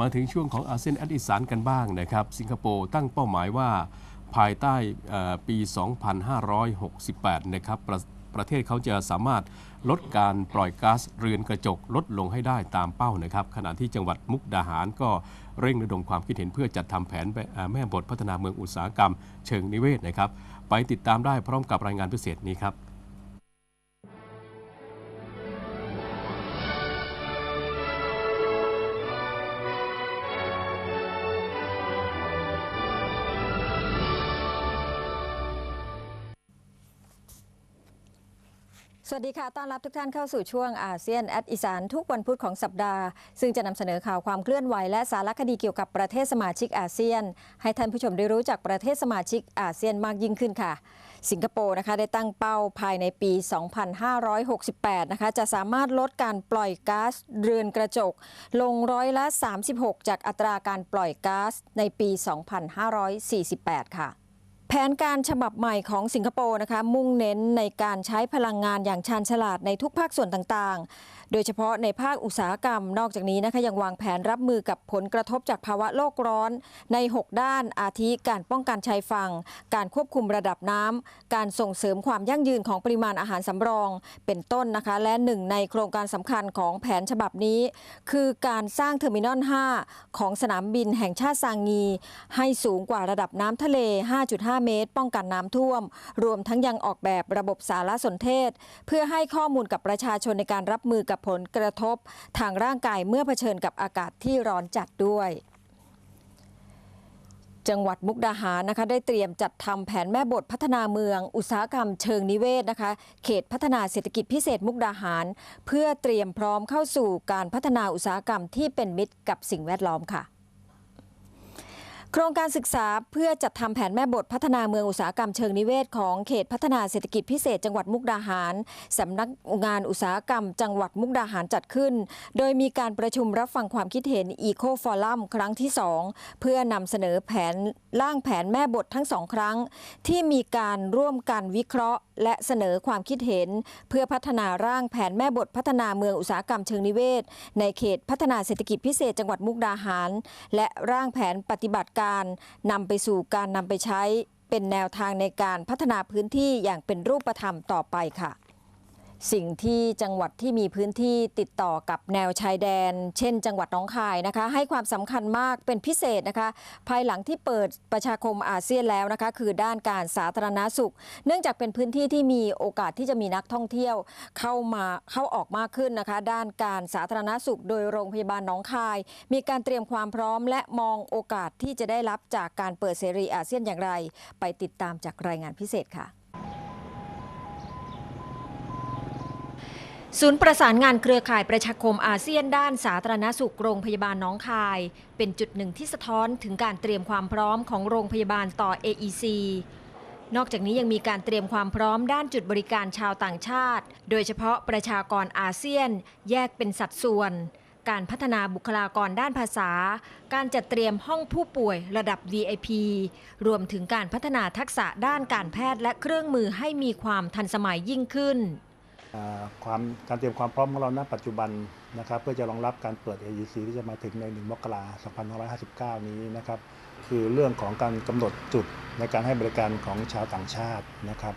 มาถึงช่วงของอาเซียนแอดอีสานกันบ้างนะครับ สิงคโปร์ตั้งเป้าหมายว่าภายใต้เอ่อปี 2568 นะครับประประเทศเขาจะสามารถลดการปล่อยก๊าซเรือนกระจกลดลงให้ได้ตามเป้านะครับ ขณะที่จังหวัดมุกดาหารก็เร่งระดมความคิดเห็นเพื่อจัดทำแผนแม่บทพัฒนาเมืองอุตสาหกรรม เชิงนิเวศนะครับ ไปติดตามได้พร้อมกับรายงานพิเศษนี้ครับ สวัสดีค่ะ ต้อนรับทุกท่านเข้าสู่ช่วงอาเซียนแอดอีสานทุกวันพุธของสัปดาห์ ซึ่งจะนำเสนอข่าวความเคลื่อนไหวและสารคดีเกี่ยวกับประเทศสมาชิกอาเซียน ให้ท่านผู้ชมได้รู้จักประเทศสมาชิกอาเซียนมากยิ่งขึ้นค่ะ สิงคโปร์นะคะได้ตั้งเป้าภายในปี 2568 นะคะจะสามารถลดการปล่อยก๊าซเรือนกระจก ลงร้อยละ 36 จากอัตราการปล่อยก๊าซในปี 2548 ค่ะ แผนการฉบับใหม่ของสิงคโปร์นะคะมุ่งเน้นในการใช้พลังงานอย่างชาญฉลาดในทุกภาคส่วนต่างๆ โดยเฉพาะในภาคอุตสาหกรรม นอกจากนี้นะคะยังวางแผนรับมือกับผลกระทบจากภาวะโลกร้อนใน 6 ด้านอาทิการป้องกันชายฝั่ง การควบคุมระดับน้ำการส่งเสริมความยั่งยืนของปริมาณอาหารสำรอง เป็นต้นนะคะ และหนึ่งในโครงการสำคัญของแผนฉบับนี้ คือการสร้างเทอร์มินอล 5 ของสนามบินแห่งชาติซางงี ให้สูงกว่าระดับน้ำทะเล 5.5 เมตร ป้องกันน้ำท่วม รวมทั้งยังออกแบบระบบสารสนเทศ เพื่อให้ข้อมูลกับประชาชนในการรับมือกับผลกระทบทางร่างกายเมื่อเผชิญกับอากาศที่ร้อนจัดด้วยจังหวัดมุกดาหารนะคะได้เตรียมจัดทำแผนแม่บทพัฒนาเมือง อุตสาหกรรมเชิงนิเวศนะคะ เขตพัฒนาเศรษฐกิจพิเศษมุกดาหาร เพื่อเตรียมพร้อมเข้าสู่การพัฒนาอุตสาหกรรมที่เป็นมิตรกับสิ่งแวดล้อมค่ะ โครงการศึกษาเพื่อจัดทำแผนแม่บทพัฒนาเมืองอุตสาหกรรมเชิงนิเวศ ของเขตพัฒนาเศรษฐกิจพิเศษจังหวัดมุกดาหารสำนักงานอุตสาหกรรม จังหวัดมุกดาหารจัดขึ้น โดยมีการประชุมรับฟังความคิดเห็น Eco Forum ครั้งที่ 2 เพื่อนำเสนอแผนร่างแผนแม่บททั้งสองครั้ง ที่มีการร่วมกันวิเคราะห์ และเสนอความคิดเห็น เพื่อพัฒนาร่างแผนแม่บทพัฒนาเมืองอุตสาหกรรมเชิงนิเวศ ในเขตพัฒนาเศรษฐกิจพิเศษจังหวัดมุกดาหาร และร่างแผนปฏิบัติการนำไปสู่การนำไปใช้ เป็นแนวทางในการพัฒนาพื้นที่อย่างเป็นรูปธรรมต่อไปค่ะ สิ่งที่จังหวัดที่มีพื้นที่ติดต่อกับแนวชายแดน เช่น จังหวัดน้องคายนะคะ ให้ความสำคัญมากเป็นพิเศษนะคะ ภายหลังที่เปิดประชาคมอาเซียนแล้วนะคะ คือด้านการสาธารณาสุข เนื่องจากเป็นพื้นที่ที่มีโอกาสที่จะมีนักท่องเที่ยวเข้ามาเข้าออกมากขึ้นนะคะ ด้านการสาธารณสุข โดยโรงพยาบาลหนองคาย มีการเตรียมความพร้อม และมองโอกาสที่จะได้รับจากการเปิดเสรีอาเซียนอย่างไร ไปติดตามจากรายงานพิเศษค่ะ ศูนย์ประสานงานเครือข่ายประชาคมอาเซียนด้านสาธารณสุขโรงพยาบาลน้องคาย เป็นจุดหนึ่งที่สะท้อนถึงการเตรียมความพร้อมของโรงพยาบาลต่อ AEC นอกจากนี้ยังมีการเตรียมความพร้อมด้านจุดบริการชาวต่างชาติ โดยเฉพาะประชากรอาเซียน แยกเป็นสัดส่วน การพัฒนาบุคลากรด้านภาษา การจัดเตรียมห้องผู้ป่วยระดับ VIP รวมถึงการพัฒนาทักษะด้านการแพทย์และเครื่องมือให้มีความทันสมัยยิ่งขึ้น ความการเตรียมความพร้อมของเราณปัจจุบันนะครับเพื่อจะรองรับการเปิด AEC ที่จะมาถึงใน 1 มกราคม 2559 นี้นะครับคือเรื่องของการกำหนดจุดในการให้บริการของชาวต่างชาตินะครับ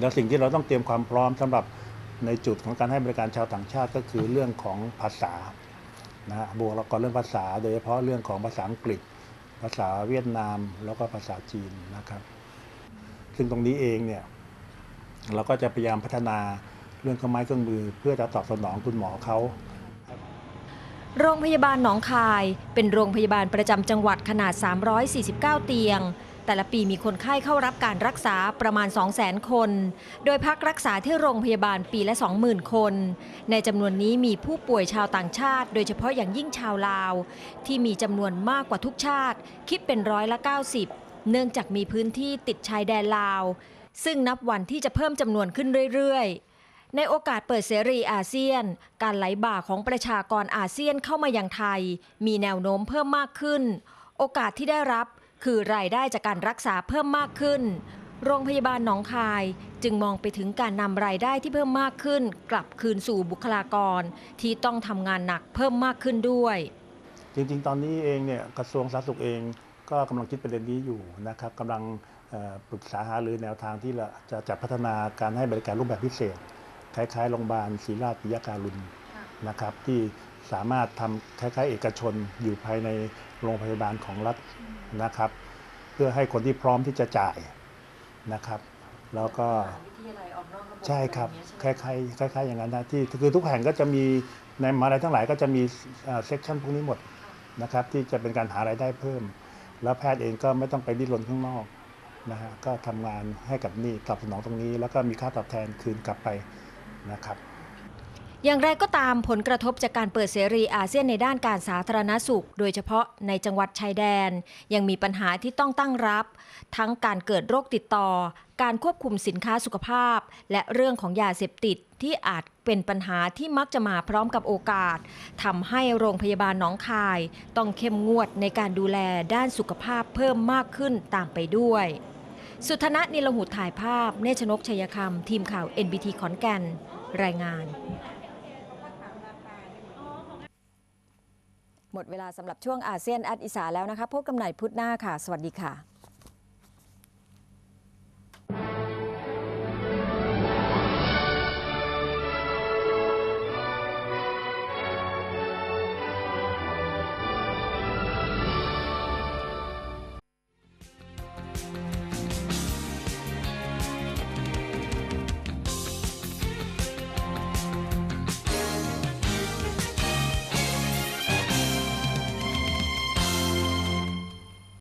แล้วสิ่งที่เราต้องเตรียมความพร้อมสำหรับในจุดของการให้บริการชาวต่างชาติ ก็คือเรื่องของภาษานะฮะบวกแล้วก็เรื่องภาษา โดยเฉพาะเรื่องของภาษาอังกฤษ ภาษาเวียดนาม แล้วก็ภาษาจีนนะครับ ซึ่งตรงนี้เองเนี่ย เราก็จะพยายามพัฒนาเรื่องเครื่องไม้เครื่องมือ เพื่อจะตอบสนองคุณหมอเขาโรงพยาบาลหนองคาย เป็นโรงพยาบาลประจำจังหวัดขนาด 349 เตียง แต่ละปีมีคนไข้เข้ารับการรักษาประมาณ 200,000 คน โดยพักรักษาที่โรงพยาบาลปีละ 20,000 คน ในจำนวนนี้มีผู้ป่วยชาวต่างชาติ โดยเฉพาะอย่างยิ่งชาวลาว ที่มีจำนวนมากกว่าทุกชาติ คิดเป็นร้อยละ 90 เนื่องจากมีพื้นที่ติดชายแดนลาว ซึ่งนับวันที่จะเพิ่มจำนวนขึ้นเรื่อยๆ ในโอกาสเปิดเสรีอาเซียน การไหลบ่าของประชากรอาเซียนเข้ามายังไทย มีแนวโน้มเพิ่มมากขึ้น โอกาสที่ได้รับคือรายได้จากการรักษาเพิ่มมากขึ้น โรงพยาบาลหนองคายจึงมองไปถึงการนำรายได้ที่เพิ่มมากขึ้น กลับคืนสู่บุคลากร ที่ต้องทำงานหนักเพิ่มมากขึ้นด้วย จริง ๆ ตอนนี้เองเนี่ยกระทรวงสาธารณสุขเอง ก็กำลังคิดประเด็นนี้อยู่นะครับกำลังเอ่อปรึกษาหารือแนวทางที่เราจะจัดพัฒนาการให้บริการรูปแบบพิเศษ คล้ายๆโรงพยาบาลศรีราชปิยการุณนะครับ ที่สามารถทำคล้ายๆ เอกชนอยู่ภายในโรงพยาบาลของรัฐนะครับ เพื่อให้คนที่พร้อมที่จะจ่ายนะครับ แล้วก็ใช่ครับคล้ายๆคล้ายๆอย่างนั้นนะที่คือทุกแห่งก็จะมีในมหาลัยทั้งหลายก็จะมีเซกชันพวกนี้หมดนะครับ ที่จะเป็นการหารายได้เพิ่ม แล้วแพทย์เองก็ไม่ต้องไปดิ้นรนข้างนอกนะฮะก็ทำงานให้กับนี่ตอบสนองตรงนี้ แล้วก็มีค่าตอบแทนคืนกลับไปนะครับ อย่างไรก็ตามผลกระทบจากการเปิดเสรีอาเซียนในด้านการสาธารณสุข โดยเฉพาะในจังหวัดชายแดน ยังมีปัญหาที่ต้องตั้งรับ ทั้งการเกิดโรคติดต่อ การควบคุมสินค้าสุขภาพ และเรื่องของยาเสพติดที่อาจเป็นปัญหาที่มักจะมาพร้อมกับโอกาสทำให้โรงพยาบาลหนองคาย ต้องเข้มงวดในการดูแลด้านสุขภาพเพิ่มมากขึ้นตามไปด้วย สุธนะนิลหุดถ่ายภาพเนชนกชัยคำทีมข่าว NBT ขอนแก่น รายงาน หมดเวลาสำหรับช่วงอาเซียนแอดอิสาแล้วนะคะพบกันใหม่พุธหน้าค่ะ สวัสดีค่ะ